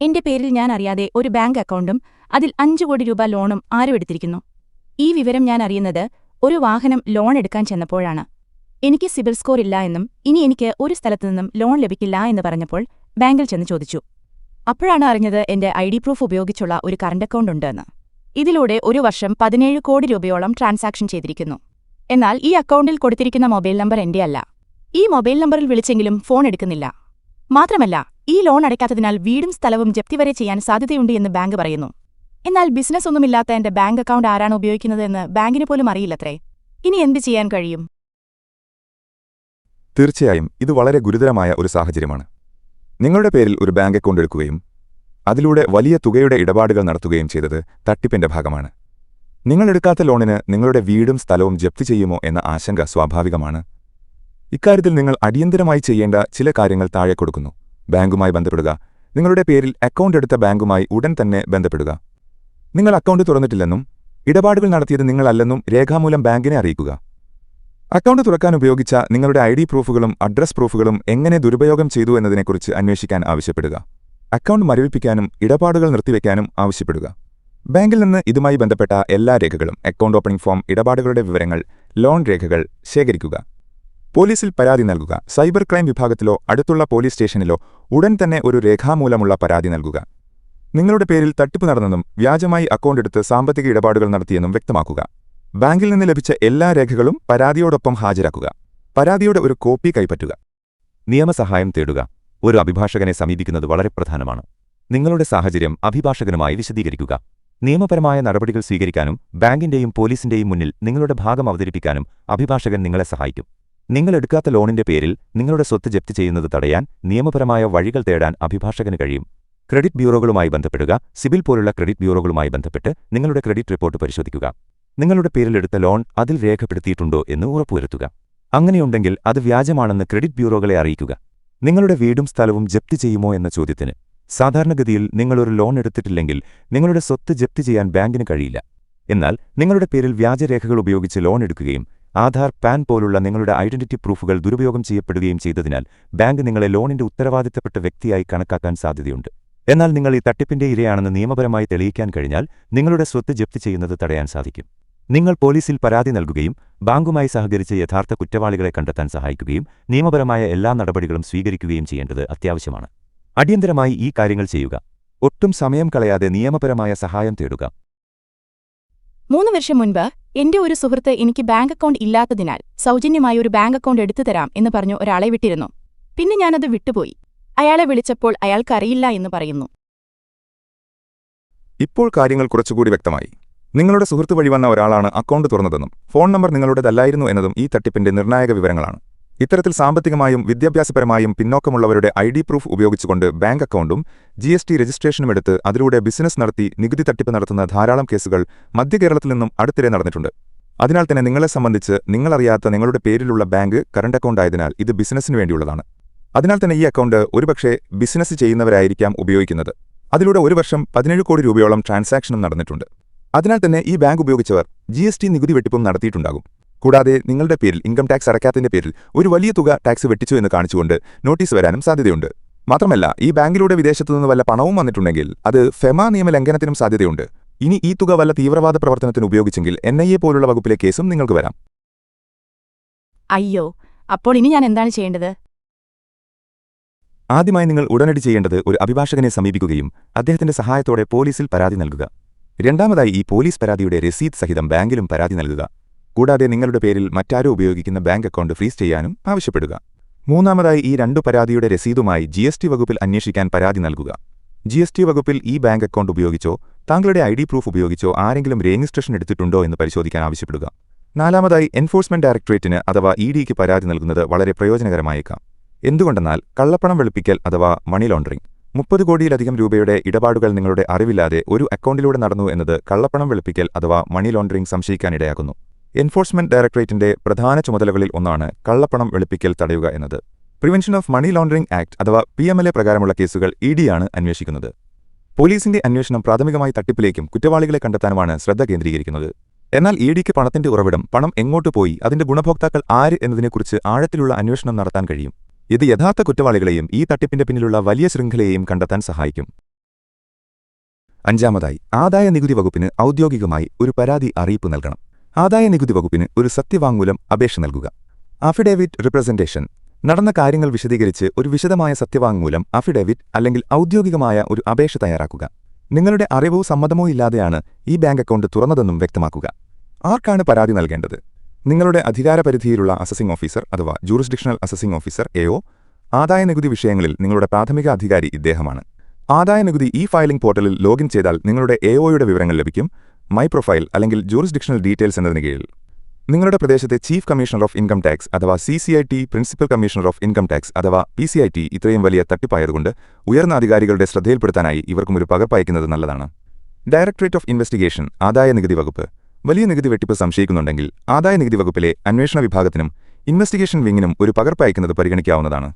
എന്റെ പേരിൽ ഞാൻ അറിയാതെ ഒരു ബാങ്ക് അക്കൗണ്ടും അതിൽ അഞ്ചു കോടി രൂപ ലോണും ആരും എടുത്തിരിക്കുന്നു. ഈ വിവരം ഞാൻ അറിയുന്നത് ഒരു വാഹനം ലോൺ എടുക്കാൻ ചെന്നപ്പോഴാണ്. എനിക്ക് സിബിൽ സ്കോർ ഇല്ല എന്നും ഇനി എനിക്ക് ഒരു സ്ഥലത്തു നിന്നും ലോൺ ലഭിക്കില്ല എന്ന് പറഞ്ഞപ്പോൾ ബാങ്കിൽ ചെന്ന് ചോദിച്ചു. അപ്പോഴാണ് അറിഞ്ഞത് എന്റെ ഐ ഡി പ്രൂഫ് ഉപയോഗിച്ചുള്ള ഒരു കറണ്ട് അക്കൗണ്ട് ഉണ്ടെന്ന്. ഇതിലൂടെ ഒരു വർഷം പതിനേഴ് കോടി രൂപയോളം ട്രാൻസാക്ഷൻ ചെയ്തിരിക്കുന്നു. എന്നാൽ ഈ അക്കൗണ്ടിൽ കൊടുത്തിരിക്കുന്ന മൊബൈൽ നമ്പർ എന്റെയല്ല. ഈ മൊബൈൽ നമ്പറിൽ വിളിച്ചെങ്കിലും ഫോൺ എടുക്കുന്നില്ല. മാത്രമല്ല ഈ ലോൺ അടയ്ക്കാത്തതിനാൽ വീടും സ്ഥലവും ജപ്തി വരെ ചെയ്യാൻ സാധ്യതയുണ്ട് എന്ന് ബാങ്ക് പറയുന്നു. എന്നാൽ ബിസിനസ് ഒന്നുമില്ലാത്ത എന്റെ ബാങ്ക് അക്കൗണ്ട് ആരാണ് ഉപയോഗിക്കുന്നതെന്ന് ബാങ്കിന് പോലും അറിയില്ലത്രേ. ഇനി എന്ത് ചെയ്യാൻ കഴിയും? തീർച്ചയായും ഇത് വളരെ ഗുരുതരമായ ഒരു സാഹചര്യമാണ്. നിങ്ങളുടെ പേരിൽ ഒരു ബാങ്ക് അക്കൗണ്ട് എടുക്കുകയും അതിലൂടെ വലിയ തുകയുടെ ഇടപാടുകൾ നടത്തുകയും ചെയ്തത് തട്ടിപ്പിന്റെ ഭാഗമാണ്. നിങ്ങളെടുക്കാത്ത ലോണിന് നിങ്ങളുടെ വീടും സ്ഥലവും ജപ്തി ചെയ്യുമോ എന്ന ആശങ്ക സ്വാഭാവികമാണ്. ഇക്കാര്യത്തിൽ നിങ്ങൾ അടിയന്തരമായി ചെയ്യേണ്ട ചില കാര്യങ്ങൾ താഴെ കൊടുക്കുന്നു. ബാങ്കുമായി ബന്ധപ്പെടുക. നിങ്ങളുടെ പേരിൽ അക്കൗണ്ട് എടുത്ത ബാങ്കുമായി ഉടൻ തന്നെ ബന്ധപ്പെടുക. നിങ്ങൾ അക്കൗണ്ട് തുറന്നിട്ടില്ലെന്നും ഇടപാടുകൾ നടത്തിയത് നിങ്ങളല്ലെന്നും രേഖാമൂലം ബാങ്കിനെ അറിയിക്കുക. അക്കൗണ്ട് തുറക്കാൻ ഉപയോഗിച്ച നിങ്ങളുടെ ഐ ഡി പ്രൂഫുകളും അഡ്രസ് പ്രൂഫുകളും എങ്ങനെ ദുരുപയോഗം ചെയ്തു എന്നതിനെക്കുറിച്ച് അന്വേഷിക്കാൻ ആവശ്യപ്പെടുക. അക്കൗണ്ട് മരവിപ്പിക്കാനും ഇടപാടുകൾ നിർത്തിവെക്കാനും ആവശ്യപ്പെടുക. ബാങ്കിൽ നിന്ന് ഇതുമായി ബന്ധപ്പെട്ട എല്ലാ രേഖകളും അക്കൗണ്ട് ഓപ്പണിംഗ് ഫോം ഇടപാടുകളുടെ വിവരങ്ങൾ ലോൺ രേഖകൾ ശേഖരിക്കുക. പോലീസിൽ പരാതി നൽകുക. സൈബർ ക്രൈം വിഭാഗത്തിലോ അടുത്തുള്ള പോലീസ് സ്റ്റേഷനിലോ ഉടൻ തന്നെ ഒരു രേഖാമൂലമുള്ള പരാതി നൽകുക. നിങ്ങളുടെ പേരിൽ തട്ടിപ്പ് നടന്നെന്നും വ്യാജമായി അക്കൗണ്ട് എടുത്ത് സാമ്പത്തിക ഇടപാടുകൾ നടത്തിയെന്നും വ്യക്തമാക്കുക. ബാങ്കിൽ നിന്ന് ലഭിച്ച എല്ലാ രേഖകളും പരാതിയോടൊപ്പം ഹാജരാക്കുക. പരാതിയുടെ ഒരു കോപ്പി കൈപ്പറ്റുക. നിയമസഹായം തേടുക. ഒരു അഭിഭാഷകനെ സമീപിക്കുന്നത് വളരെ പ്രധാനമാണ്. നിങ്ങളുടെ സാഹചര്യം അഭിഭാഷകനുമായി വിശദീകരിക്കുക. നിയമപരമായ നടപടികൾ സ്വീകരിക്കാനും ബാങ്കിന്റെയും പോലീസിന്റെയും മുന്നിൽ നിങ്ങളുടെ ഭാഗം അവതരിപ്പിക്കാനും അഭിഭാഷകൻ നിങ്ങളെ സഹായിക്കും. നിങ്ങൾ എടുക്കാത്ത ലോണിന്റെ പേരിൽ നിങ്ങളുടെ സ്വത്ത് ജപ്തി ചെയ്യുന്നത് തടയാൻ നിയമപരമായ വഴികൾ തേടാൻ അഭിഭാഷകന് കഴിയും. ക്രെഡിറ്റ് ബ്യൂറോകളുമായി ബന്ധപ്പെടുക സിബിൽ പോലുള്ള ക്രെഡിറ്റ് ബ്യൂറോകളുമായി ബന്ധപ്പെട്ട് നിങ്ങളുടെ ക്രെഡിറ്റ് റിപ്പോർട്ട് പരിശോധിക്കുക. നിങ്ങളുടെ പേരിലെടുത്ത ലോൺ അതിൽ രേഖപ്പെടുത്തിയിട്ടുണ്ടോ എന്ന് ഉറപ്പുവരുത്തുക. അങ്ങനെയുണ്ടെങ്കിൽ അത് വ്യാജമാണെന്ന് ക്രെഡിറ്റ് ബ്യൂറോകളെ അറിയിക്കുക. നിങ്ങളുടെ വീടും സ്ഥലവും ജപ്തി ചെയ്യുമോ എന്ന ചോദ്യത്തിന് സാധാരണഗതിയിൽ നിങ്ങളൊരു ലോൺ എടുത്തിട്ടില്ലെങ്കിൽ നിങ്ങളുടെ സ്വത്ത് ജപ്തി ചെയ്യാൻ ബാങ്കിന് കഴിയില്ല. എന്നാൽ നിങ്ങളുടെ പേരിൽ വ്യാജരേഖകൾ ഉപയോഗിച്ച് ലോൺ എടുക്കുകയും ആധാർ പാൻ പോലുള്ള നിങ്ങളുടെ ഐഡന്റിറ്റി പ്രൂഫുകൾ ദുരുപയോഗം ചെയ്യപ്പെടുകയും ചെയ്തതിനാൽ ബാങ്ക് നിങ്ങളെ ലോണിന്റെ ഉത്തരവാദിത്തപ്പെട്ട വ്യക്തിയായി കണക്കാക്കാൻ സാധ്യതയുണ്ട്. എന്നാൽ നിങ്ങൾ ഈ തട്ടിപ്പിന്റെ ഇരയാണെന്ന് നിയമപരമായി തെളിയിക്കാൻ കഴിഞ്ഞാൽ നിങ്ങളുടെ സ്വത്ത് ജപ്തി ചെയ്യുന്നത് തടയാൻ സാധിക്കും. നിങ്ങൾ പോലീസിൽ പരാതി നൽകുകയും ബാങ്കുമായി സഹകരിച്ച് യഥാർത്ഥ കുറ്റവാളികളെ കണ്ടെത്താൻ സഹായിക്കുകയും നിയമപരമായ എല്ലാ നടപടികളും സ്വീകരിക്കുകയും ചെയ്യേണ്ടത് അത്യാവശ്യമാണ്. അടിയന്തരമായി ഈ കാര്യങ്ങൾ ചെയ്യുക. ഒട്ടും സമയം കളയാതെ നിയമപരമായ സഹായം തേടുക. മൂന്ന് വർഷം മുൻപ് എന്റെ ഒരു സുഹൃത്ത് എനിക്ക് ബാങ്ക് അക്കൗണ്ട് ഇല്ലാത്തതിനാൽ സൗജന്യമായി ഒരു ബാങ്ക് അക്കൗണ്ട് എടുത്തു തരാം എന്ന് പറഞ്ഞു ഒരാളെ വിട്ടിരുന്നു. പിന്നെ ഞാനത് വിട്ടുപോയി. അയാളെ വിളിച്ചപ്പോൾ അയാൾക്കറിയില്ല എന്ന് പറയുന്നു. ഇപ്പോൾ കാര്യങ്ങൾ കുറച്ചുകൂടി വ്യക്തമായി. നിങ്ങളുടെ സുഹൃത്ത് വഴി വന്ന ഒരാളാണ് അക്കൗണ്ട് തുറന്നതെന്നും ഫോൺ നമ്പർ നിങ്ങളുടേതല്ലായിരുന്നു എന്നതും ഈ തട്ടിപ്പിന്റെ നിർണായക വിവരങ്ങളാണ്. ഇത്തരത്തിൽ സാമ്പത്തികമായും വിദ്യാഭ്യാസപരമായും പിന്നോക്കമുള്ളവരുടെ ഐ ഡി പ്രൂഫ് ഉപയോഗിച്ചുകൊണ്ട് ബാങ്ക് അക്കൗണ്ടും ജി എസ് ടി രജിസ്ട്രേഷനും എടുത്ത് അതിലൂടെ ബിസിനസ് നടത്തി നികുതി തട്ടിപ്പ് നടത്തുന്ന ധാരാളം കേസുകൾ മധ്യകേരളത്തിൽ നിന്നും അടുത്തിടെ നടന്നിട്ടുണ്ട്. അതിനാൽ തന്നെ നിങ്ങളെ സംബന്ധിച്ച് നിങ്ങളറിയാത്ത നിങ്ങളുടെ പേരിലുള്ള ബാങ്ക് കറണ്ട് അക്കൗണ്ട് ആയതിനാൽ ഇത് ബിസിനസ്സിനു വേണ്ടിയുള്ളതാണ്. അതിനാൽ തന്നെ ഈ അക്കൗണ്ട് ഒരുപക്ഷെ ബിസിനസ് ചെയ്യുന്നവരായിരിക്കാം ഉപയോഗിക്കുന്നത്. അതിലൂടെ ഒരു വർഷം പതിനേഴ് കോടി രൂപയോളം ട്രാൻസാക്ഷനും നടന്നിട്ടുണ്ട്. അതിനാൽ തന്നെ ഈ ബാങ്ക് ഉപയോഗിച്ചവർ ജി നികുതി വെട്ടിപ്പും നടത്തിയിട്ടുണ്ടാകും. കൂടാതെ നിങ്ങളുടെ പേരിൽ ഇൻകം ടാക്സ് അടയ്ക്കാത്തതിന്റെ പേരിൽ ഒരു വലിയ തുക ടാക്സ് വെട്ടിച്ചു എന്ന് കാണിച്ചുകൊണ്ട് നോട്ടീസ് വരാനും സാധ്യതയുണ്ട്. മാത്രമല്ല ഈ ബാങ്കിലൂടെ വിദേശത്തുനിന്ന് വല്ല പണവും വന്നിട്ടുണ്ടെങ്കിൽ അത് ഫെമ നിയമ ലംഘനത്തിനും സാധ്യതയുണ്ട്. ഇനി ഈ തുക വല്ല തീവ്രവാദ പ്രവർത്തനത്തിന് ഉപയോഗിച്ചെങ്കിൽ എൻ ഐ എ പോലുള്ള വകുപ്പിലെ കേസും നിങ്ങൾക്ക് വരാം. അയ്യോ അപ്പോൾ ഇനി ഞാൻ എന്താണ് ചെയ്യേണ്ടത്? ആദ്യമായി നിങ്ങൾ ഉടനടി ചെയ്യേണ്ടത് ഒരു അഭിഭാഷകനെ സമീപിക്കുകയും അദ്ദേഹത്തിന്റെ സഹായത്തോടെ പോലീസിൽ പരാതി നൽകുക. രണ്ടാമതായി ഈ പോലീസ് പരാതിയുടെ രസീത് സഹിതം ബാങ്കിലും പരാതി നൽകുക. കൂടാതെ നിങ്ങളുടെ പേരിൽ മറ്റാരോ ഉപയോഗിക്കുന്ന ബാങ്ക് അക്കൗണ്ട് ഫ്രീസ് ചെയ്യാനും ആവശ്യപ്പെടുക. മൂന്നാമതായി ഈ രണ്ടു പരാതിയുടെ രസീതുമായി ജി വകുപ്പിൽ അന്വേഷിക്കാൻ പരാതി നൽകുക. ജി വകുപ്പിൽ ഈ ബാങ്ക് അക്കൗണ്ട് ഉപയോഗിച്ചോ താങ്കളുടെ ഐ പ്രൂഫ് ഉപയോഗിച്ചോ ആരെങ്കിലും രജിസ്ട്രേഷൻ എടുത്തിട്ടുണ്ടോ എന്ന് പരിശോധിക്കാൻ ആവശ്യപ്പെടുക. നാലാമതായി എൻഫോഴ്സ്മെന്റ് ഡയറക്ടറേറ്റിന് അഥവാ ഇ ഡിക്ക് പരാതി നൽകുന്നത് വളരെ പ്രയോജനകരമായേക്കാം. എന്തുകൊണ്ടെന്നാൽ കള്ളപ്പണം വെളുപ്പിക്കൽ അഥവാ മണി ലോണ്ടറിംഗ് മുപ്പത് കോടിയിലധികം രൂപയുടെ ഇടപാടുകൾ നിങ്ങളുടെ അറിവില്ലാതെ ഒരു അക്കൗണ്ടിലൂടെ നടന്നു എന്നത് കള്ളപ്പണം വെളുപ്പിക്കൽ അഥവാ മണി ലോണ്ടറിംഗ് സംശയിക്കാനിടയാക്കുന്നു. എൻഫോഴ്സ്മെന്റ് ഡയറക്ടറേറ്റിന്റെ പ്രധാന ചുമതലകളിൽ ഒന്നാണ് കള്ളപ്പണം വെളുപ്പിക്കൽ തടയുക എന്നത്. Prevention of money laundering act അഥവാ പി പ്രകാരമുള്ള കേസുകൾ ഇ ഡിയാണ് അന്വേഷിക്കുന്നത്. പോലീസിന്റെ അന്വേഷണം പ്രാഥമികമായി തട്ടിപ്പിലേക്കും കുറ്റവാളികളെ കണ്ടെത്താനുമാണ് ശ്രദ്ധ കേന്ദ്രീകരിക്കുന്നത്. എന്നാൽ ഇ ഡിക്ക് പണത്തിന്റെ ഉറവിടം പണം എങ്ങോട്ട് പോയി അതിന്റെ ഗുണഭോക്താക്കൾ ആര് എന്നതിനെക്കുറിച്ച് ആഴത്തിലുള്ള അന്വേഷണം നടത്താൻ കഴിയും? ഇത് യഥാർത്ഥ കുറ്റവാളികളെയും ഈ തട്ടിപ്പിന്റെ പിന്നിലുള്ള വലിയ ശൃംഖലയെയും കണ്ടെത്താൻ സഹായിക്കും. അഞ്ചാമതായി ആദായ നികുതി വകുപ്പിന് ഔദ്യോഗികമായി ഒരു പരാതി അറിയിപ്പ് നൽകണം. ആദായ നികുതി വകുപ്പിന് ഒരു സത്യവാങ്മൂലം അപേക്ഷ നൽകുക. Affidavit representation. നടന്ന കാര്യങ്ങൾ വിശദീകരിച്ച് ഒരു വിശദമായ സത്യവാങ്മൂലം അഫിഡേവിറ്റ് അല്ലെങ്കിൽ ഔദ്യോഗികമായ ഒരു അപേക്ഷ തയ്യാറാക്കുക. നിങ്ങളുടെ അറിവോ സമ്മതമോ ഇല്ലാതെയാണ് ഈ ബാങ്ക് അക്കൗണ്ട് തുറന്നതെന്നും വ്യക്തമാക്കുക. ആർക്കാണ് പരാതി നൽകേണ്ടത്? നിങ്ങളുടെ അധികാരപരിധിയിലുള്ള അസസിംഗ് ഓഫീസർ അഥവാ ജൂറിസ്ഡിക്ഷണൽ അസസിംഗ് ഓഫീസർ എഒ ആദായനികുതി വിഷയങ്ങളിൽ നിങ്ങളുടെ പ്രാഥമിക അധികാരി ഇദ്ദേഹമാണ്. ആദായനികുതി ഇ ഫയലിംഗ് പോർട്ടലിൽ ലോഗിൻ ചെയ്താൽ നിങ്ങളുടെ എഒയുടെ വിവരങ്ങൾ ലഭിക്കും. മൈ പ്രൊഫൈൽ അല്ലെങ്കിൽ ജൂറിസ്ഡിക്ഷണൽ ഡീറ്റെയിൽസ് എന്നതിന് കീഴിൽ. നിങ്ങളുടെ പ്രദേശത്തെ chief commissioner of income tax അഥവാ C C I T principal commissioner of income tax അഥവാ പി സി ഐ ടി ഇത്രയും വലിയ തട്ടിപ്പായതുകൊണ്ട് ഉയർന്ന അധികാരികളുടെ ശ്രദ്ധയിൽപ്പെടുത്താനായി ഇവർക്കും ഒരു പകർപ്പയക്കുന്നത് നല്ലതാണ്. ഡയറക്ടറേറ്റ് ഓഫ് ഇൻവെസ്റ്റിഗേഷൻ ആദായ നികുതി വകുപ്പ്. വലിയ നികുതി വെട്ടിപ്പ് സംശയിക്കുന്നുണ്ടെങ്കിൽ ആദായ നികുതി വകുപ്പിലെ അന്വേഷണ വിഭാഗത്തിനും ഇൻവെസ്റ്റിഗേഷൻ വിങ്ങിനും ഒരു പകർപ്പ് അയക്കുന്നത് പരിഗണിക്കാവുന്നതാണ്.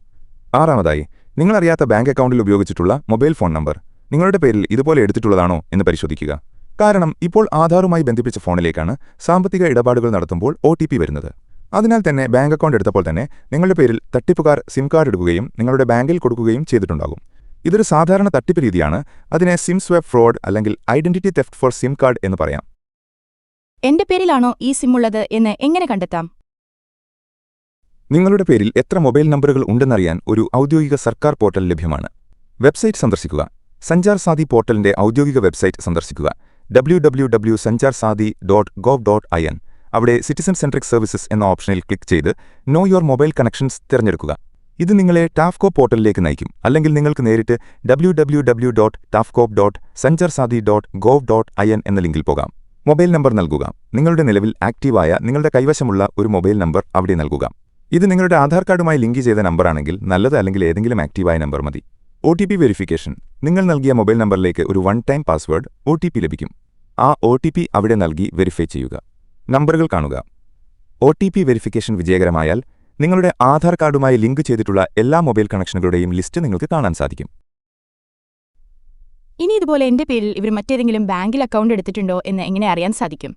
ആറാമതായി നിങ്ങളറിയാത്ത ബാങ്ക് അക്കൗണ്ടിൽ ഉപയോഗിച്ചിട്ടുള്ള മൊബൈൽ ഫോൺ നമ്പർ. നിങ്ങളുടെ പേരിൽ ഇതുപോലെ എടുത്തിട്ടുള്ളതാണോ എന്ന് പരിശോധിക്കുക. കാരണം ഇപ്പോൾ ആധാറുമായി ബന്ധിപ്പിച്ച ഫോണിലേക്കാണ് സാമ്പത്തിക ഇടപാടുകൾ നടത്തുമ്പോൾ ഒ വരുന്നത്. അതിനാൽ തന്നെ ബാങ്ക് അക്കൗണ്ട് എടുത്തപ്പോൾ തന്നെ നിങ്ങളുടെ പേരിൽ തട്ടിപ്പുകാർ സിം കാർഡ് എടുക്കുകയും നിങ്ങളുടെ ബാങ്കിൽ കൊടുക്കുകയും ചെയ്തിട്ടുണ്ടാകും. ഇതൊരു സാധാരണ തട്ടിപ്പ് രീതിയാണ്. അതിനെ സിം സ്വാപ്പ് ഫ്രോഡ് അല്ലെങ്കിൽ identity theft for SIM card എന്ന് പറയാം. എന്റെ പേരിലാണോ ഈ സിം ഉള്ളത് എന്ന് എങ്ങനെ കണ്ടെത്താം? നിങ്ങളുടെ പേരിൽ എത്ര മൊബൈൽ നമ്പറുകൾ ഉണ്ടെന്നറിയാൻ ഒരു ഔദ്യോഗിക സർക്കാർ പോർട്ടൽ ലഭ്യമാണ്. വെബ്സൈറ്റ് സന്ദർശിക്കുക. സഞ്ചാർ സാദി പോർട്ടലിന്റെ ഔദ്യോഗിക വെബ്സൈറ്റ് സന്ദർശിക്കുക. W W W Sanchar Saathi dot gov dot I N അവിടെ സിറ്റിസൺ സെൻട്രിക് സർവീസസ് എന്ന ഓപ്ഷനിൽ ക്ലിക്ക് ചെയ്ത് നോ യുവർ മൊബൈൽ കണക്ഷൻസ് തിരഞ്ഞെടുക്കുക. ഇത് നിങ്ങളെ ടാഫ്കോ പോർട്ടലിലേക്ക് നയിക്കും. അല്ലെങ്കിൽ നിങ്ങൾക്ക് നേരിട്ട് W W W dot tafcop dot Sanchar Saathi dot gov dot I N എന്ന ലിങ്കിൽ പോകാം. മൊബൈൽ നമ്പർ നൽകുക. നിങ്ങളുടെ നിലവിൽ ആക്റ്റീവായ നിങ്ങളുടെ കൈവശമുള്ള ഒരു മൊബൈൽ നമ്പർ അവിടെ നൽകുക. ഇത് നിങ്ങളുടെ ആധാർ കാർഡുമായി ലിങ്ക് ചെയ്ത നമ്പറാണെങ്കിൽ നല്ലത് അല്ലെങ്കിൽ ഏതെങ്കിലും ആക്റ്റീവായ നമ്പർ മതി. ഒ ടി പി വെരിഫിക്കേഷൻ നിങ്ങൾ നൽകിയ മൊബൈൽ നമ്പറിലേക്ക് ഒരു one time password O T P ലഭിക്കും. ആ ഒ ടി പി അവിടെ നൽകി വെരിഫൈ ചെയ്യുക. നമ്പറുകൾ കാണുക. ഒ ടി പി വെരിഫിക്കേഷൻ വിജയകരമായാൽ നിങ്ങളുടെ ആധാർ കാർഡുമായി ലിങ്ക് ചെയ്തിട്ടുള്ള എല്ലാ മൊബൈൽ കണക്ഷനുകളുടെയും ലിസ്റ്റ് നിങ്ങൾക്ക് കാണാൻ സാധിക്കും. ഇനി ഇതുപോലെ എന്റെ പേരിൽ ഇവർ മറ്റേതെങ്കിലും ബാങ്കിൽ അക്കൗണ്ട് എടുത്തിട്ടുണ്ടോ എന്ന് എങ്ങനെ അറിയാൻ സാധിക്കും?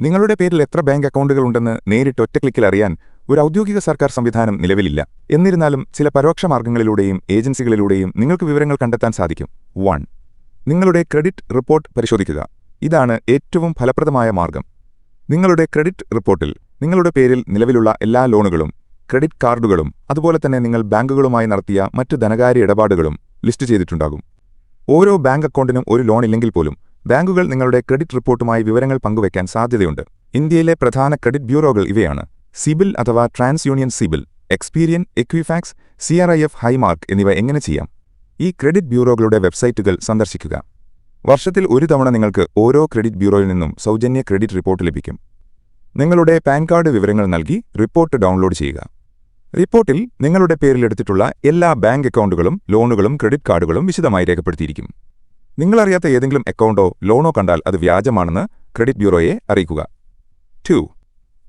നിങ്ങളുടെ പേരിൽ എത്ര ബാങ്ക് അക്കൗണ്ടുകൾ ഉണ്ടെന്ന് നേരിട്ട് ഒറ്റക്ലിക്കിൽ അറിയാൻ ഒരു ഔദ്യോഗിക സർക്കാർ സംവിധാനം നിലവിലില്ല. എന്നിരുന്നാലും ചില പരോക്ഷ മാർഗങ്ങളിലൂടെയും ഏജൻസികളിലൂടെയും നിങ്ങൾക്ക് വിവരങ്ങൾ കണ്ടെത്താൻ സാധിക്കും. വൺ. നിങ്ങളുടെ ക്രെഡിറ്റ് റിപ്പോർട്ട് പരിശോധിക്കുക. ഇതാണ് ഏറ്റവും ഫലപ്രദമായ മാർഗം നിങ്ങളുടെ ക്രെഡിറ്റ് റിപ്പോർട്ടിൽ നിങ്ങളുടെ പേരിൽ നിലവിലുള്ള എല്ലാ ലോണുകളും ക്രെഡിറ്റ് കാർഡുകളും അതുപോലെ തന്നെ നിങ്ങൾ ബാങ്കുകളുമായി നടത്തിയ മറ്റ് ധനകാര്യ ഇടപാടുകളും ലിസ്റ്റ് ചെയ്തിട്ടുണ്ടാകും. ഓരോ ബാങ്ക് അക്കൗണ്ടിനും ഒരു ലോൺ ഇല്ലെങ്കിൽ പോലും ബാങ്കുകൾ നിങ്ങളുടെ ക്രെഡിറ്റ് റിപ്പോർട്ടുമായി വിവരങ്ങൾ പങ്കുവയ്ക്കാൻ സാധ്യതയുണ്ട്. ഇന്ത്യയിലെ പ്രധാന ക്രെഡിറ്റ് ബ്യൂറോകൾ ഇവയാണ്. സിബിൽ അഥവാ TransUnion CIBIL Experian Equifax C High Mark എന്നിവ എങ്ങനെ ചെയ്യാം? ഈ ക്രെഡിറ്റ് ബ്യൂറോകളുടെ വെബ്സൈറ്റുകൾ സന്ദർശിക്കുക. വർഷത്തിൽ ഒരു തവണ നിങ്ങൾക്ക് ഓരോ ക്രെഡിറ്റ് ബ്യൂറോയിൽ നിന്നും സൗജന്യ ക്രെഡിറ്റ് റിപ്പോർട്ട് ലഭിക്കും. നിങ്ങളുടെ പാൻ കാർഡ് വിവരങ്ങൾ നൽകി റിപ്പോർട്ട് ഡൗൺലോഡ് ചെയ്യുക. റിപ്പോർട്ടിൽ നിങ്ങളുടെ പേരിലെടുത്തിട്ടുള്ള എല്ലാ ബാങ്ക് അക്കൗണ്ടുകളും ലോണുകളും ക്രെഡിറ്റ് കാർഡുകളും വിശദമായി രേഖപ്പെടുത്തിയിരിക്കും. നിങ്ങളറിയാത്ത ഏതെങ്കിലും അക്കൗണ്ടോ ലോണോ കണ്ടാൽ അത് വ്യാജമാണെന്ന് ക്രെഡിറ്റ് ബ്യൂറോയെ അറിയിക്കുക. ടു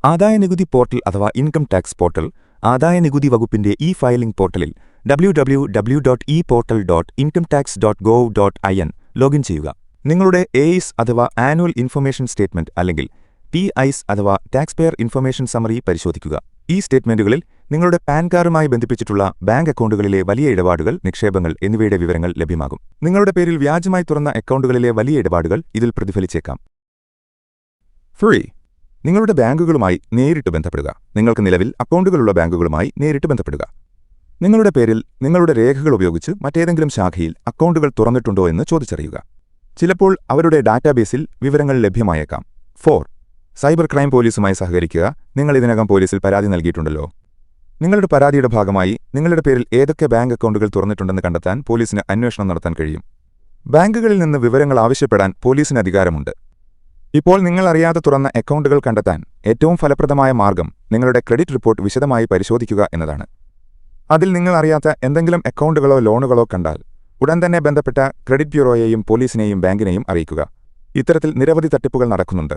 ആദായനികുതി പോർട്ടൽ അഥവാ ഇൻകം ടാക്സ് പോർട്ടൽ ആദായനികുതി വകുപ്പിന്റെ ഇ ഫയലിംഗ് പോർട്ടലിൽ W W W dot E portal dot income tax dot gov dot I N login ചെയ്യുക നിങ്ങളുടെ എഐസ് അഥവാ ആനുവൽ ഇൻഫർമേഷൻ സ്റ്റേറ്റ്മെന്റ് അല്ലെങ്കിൽ പി ഐസ് അഥവാ ടാക്സ് പെയർ ഇൻഫർമേഷൻ സമറി പരിശോധിക്കുക. ഈ സ്റ്റേറ്റ്മെന്റുകളിൽ നിങ്ങളുടെ പാൻ കാർഡുമായി ബന്ധിപ്പിച്ചിട്ടുള്ള ബാങ്ക് അക്കൗണ്ടുകളിലെ വലിയ ഇടപാടുകൾ നിക്ഷേപങ്ങൾ എന്നിവയുടെ വിവരങ്ങൾ ലഭ്യമാകും. നിങ്ങളുടെ പേരിൽ വ്യാജമായി തുറന്ന അക്കൗണ്ടുകളിലെ വലിയ ഇടപാടുകൾ ഇതിൽ പ്രതിഫലിച്ചേക്കാം. ഫ്രീ നിങ്ങളുടെ ബാങ്കുകളുമായി നേരിട്ട് ബന്ധപ്പെടുക. നിങ്ങൾക്ക് നിലവിൽ അക്കൗണ്ടുകളുള്ള ബാങ്കുകളുമായി നേരിട്ട് ബന്ധപ്പെടുക. നിങ്ങളുടെ പേരിൽ നിങ്ങളുടെ രേഖകൾ ഉപയോഗിച്ച് മറ്റേതെങ്കിലും ശാഖയിൽ അക്കൗണ്ടുകൾ തുറന്നിട്ടുണ്ടോ എന്ന് ചോദിച്ചറിയുക. ചിലപ്പോൾ അവരുടെ ഡാറ്റാബേസിൽ വിവരങ്ങൾ ലഭ്യമായേക്കാം. ഫോർ സൈബർ ക്രൈം പോലീസുമായി സഹകരിക്കുക. നിങ്ങൾ ഇതിനകം പോലീസിൽ പരാതി നൽകിയിട്ടുണ്ടല്ലോ. നിങ്ങളുടെ പരാതിയുടെ ഭാഗമായി നിങ്ങളുടെ പേരിൽ ഏതൊക്കെ ബാങ്ക് അക്കൗണ്ടുകൾ തുറന്നിട്ടുണ്ടെന്ന് കണ്ടെത്താൻ പോലീസിന് അന്വേഷണം നടത്താൻ കഴിയും. ബാങ്കുകളിൽ നിന്ന് വിവരങ്ങൾ ആവശ്യപ്പെടാൻ പോലീസിന് അധികാരമുണ്ട്. ഇപ്പോൾ നിങ്ങൾ അറിയാതെ തുറന്ന അക്കൗണ്ടുകൾ കണ്ടെത്താൻ ഏറ്റവും ഫലപ്രദമായ മാർഗം നിങ്ങളുടെ ക്രെഡിറ്റ് റിപ്പോർട്ട് വിശദമായി പരിശോധിക്കുക എന്നതാണ്. അതിൽ നിങ്ങൾ അറിയാത്ത എന്തെങ്കിലും അക്കൗണ്ടുകളോ ലോണുകളോ കണ്ടാൽ ഉടൻ തന്നെ ബന്ധപ്പെട്ട ക്രെഡിറ്റ് ബ്യൂറോയെയും പോലീസിനെയും ബാങ്കിനെയും അറിയിക്കുക. ഇത്തരത്തിൽ നിരവധി തട്ടിപ്പുകൾ നടക്കുന്നുണ്ട്.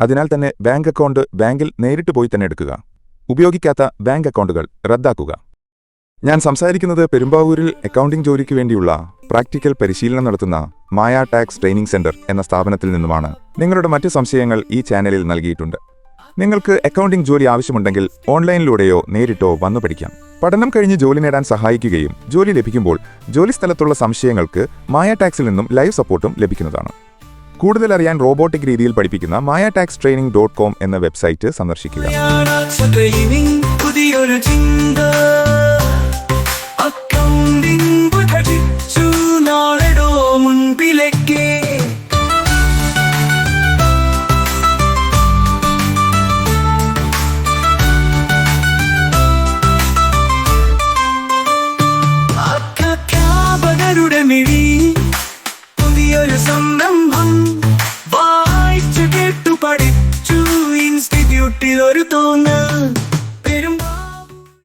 അതിനാൽ തന്നെ ബാങ്ക് അക്കൗണ്ട് ബാങ്കിൽ നേരിട്ട് പോയി തന്നെ എടുക്കുക. ഉപയോഗിക്കാത്ത ബാങ്ക് അക്കൗണ്ടുകൾ റദ്ദാക്കുക. ഞാൻ സംസാരിക്കുന്നത് പെരുമ്പാവൂരിൽ അക്കൗണ്ടിംഗ് ജോലിക്ക് വേണ്ടിയുള്ള പ്രാക്ടിക്കൽ പരിശീലനം നടത്തുന്ന മായ ടാക്സ് ട്രെയിനിംഗ് സെന്റർ എന്ന സ്ഥാപനത്തിൽ നിന്നുമാണ് നിങ്ങളുടെ മറ്റ് സംശയങ്ങൾ ഈ ചാനലിൽ നൽകിയിട്ടുണ്ട്. നിങ്ങൾക്ക് അക്കൗണ്ടിംഗ് ജോലി ആവശ്യമുണ്ടെങ്കിൽ ഓൺലൈനിലൂടെയോ നേരിട്ടോ വന്നു പഠിക്കാം. പഠനം കഴിഞ്ഞ് ജോലി നേടാൻ സഹായിക്കുകയും ജോലി ലഭിക്കുമ്പോൾ ജോലി സ്ഥലത്തുള്ള സംശയങ്ങൾക്ക് മായ ടാക്സിൽ നിന്നും ലൈവ് സപ്പോർട്ടും ലഭിക്കുന്നതാണ്. കൂടുതൽ അറിയാൻ റോബോട്ടിക് രീതിയിൽ പഠിപ്പിക്കുന്ന Maya tax training dot com എന്ന വെബ്സൈറ്റ് സന്ദർശിക്കുക രുടെ